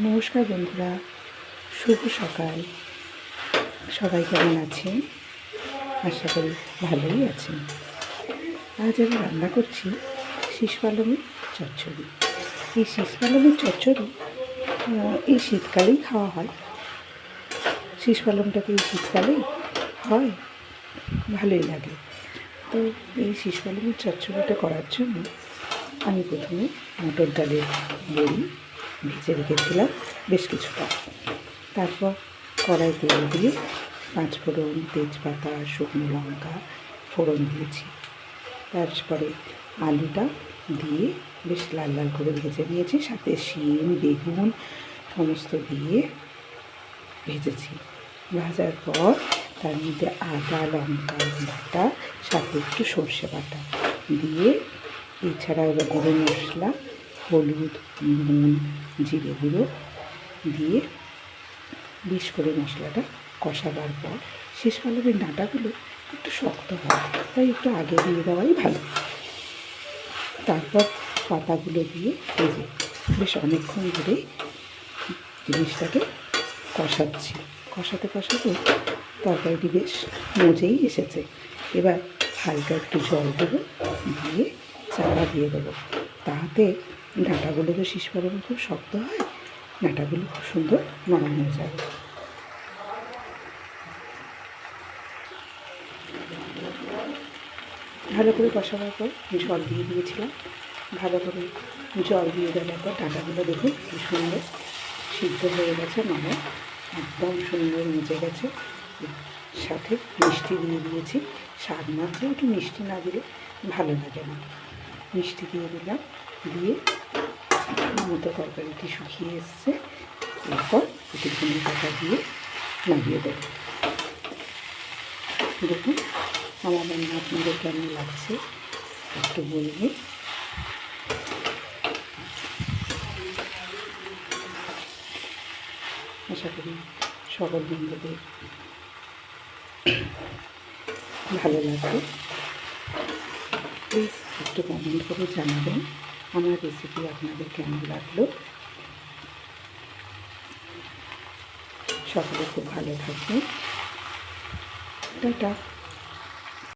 নমস্কার বন্ধুরা, শুভ সকাল। সবাই কেমন আছেন? আশা করি ভালোই আছেন। আজ আমি রান্না করছি শীষ পালঙের চচ্চড়ি। এই শীষ পালঙের চচ্চড়ি এই শীতকালেই খাওয়া হয়। শীষ পালংটাকে এই শীতকালেই হয়, ভালোই লাগে। তো এই শীষ পালঙের চচ্চড়িটা করার জন্য আমি প্রথমে মটর ডালের বড়ি ভেজে রেখেছিলাম বেশ কিছুটা। তারপর কড়াই তেল দিয়ে পাঁচ ফোড়ন তেজপাতা, শুকনো লঙ্কা ফোড়ন দিয়েছি। তারপরে আলুটা দিয়ে বেশ লাল লাল করে ভেজে নিয়েছি, সাথে শিম, বেগুন সমস্ত দিয়ে ভেজেছি। ভাজার পর তার মধ্যে আদা, লঙ্কা, বাটা, সাথে একটু সর্ষে বাটা দিয়ে, এছাড়া এবার মশলা হলুদ, নুন, জিরে গুঁড়ো দিয়ে বেশ করে মশলাটা কষাবার পর শেষ পালকের ডাঁটাগুলো একটু শক্ত হয়, তাই একটু আগে দিয়ে দেওয়াই ভালো। তারপর পাতাগুলো দিয়ে ভেজে বেশ অনেকক্ষণ ধরে জিনিসটাকে কষাচ্ছি। কষাতে কষাতে তরকারিটি বেশ মজেই এসেছে। এবার হালকা একটু জল দেবো, দিয়ে চাপা দিয়ে দেবো। তাতে ডাঁটাগুলো তো শীষ পালন খুব শক্ত হয়, ডাঁটাগুলো খুব সুন্দর নরম হয়ে যাবে ভালো করে কষাবার পর জল দিয়ে দিয়েছিলাম। ভালো করে জল দিয়ে দেওয়ার পর ডাঁটাগুলো দেখুন কি সুন্দর সিদ্ধ হয়ে গেছে নরম, একদম সুন্দর মুচে গেছে। সাথে মিষ্টি দিয়ে দিয়েছি। স্বাদ মাত্র একটু মিষ্টি না দিলে ভালো লাগে না। মিষ্টি দিয়ে দিলাম, দিয়ে মতো তরকারিটি শুকিয়ে এসছে। এরপর একটু ধনে পাতা দিয়ে নামিয়ে দেবো। দেখুন, আমার রান্না আপনাদের কেমন লাগছে? একটু বলবেন আশা করি সকল বন্ধুদের ভালো লাগবে। প্লিজ একটু কমেন্ট করে জানাবেন। আমার রেসিপি আপনাদের কেমন লাগল? সকলে খুব ভালো থাকবেন। টাটা।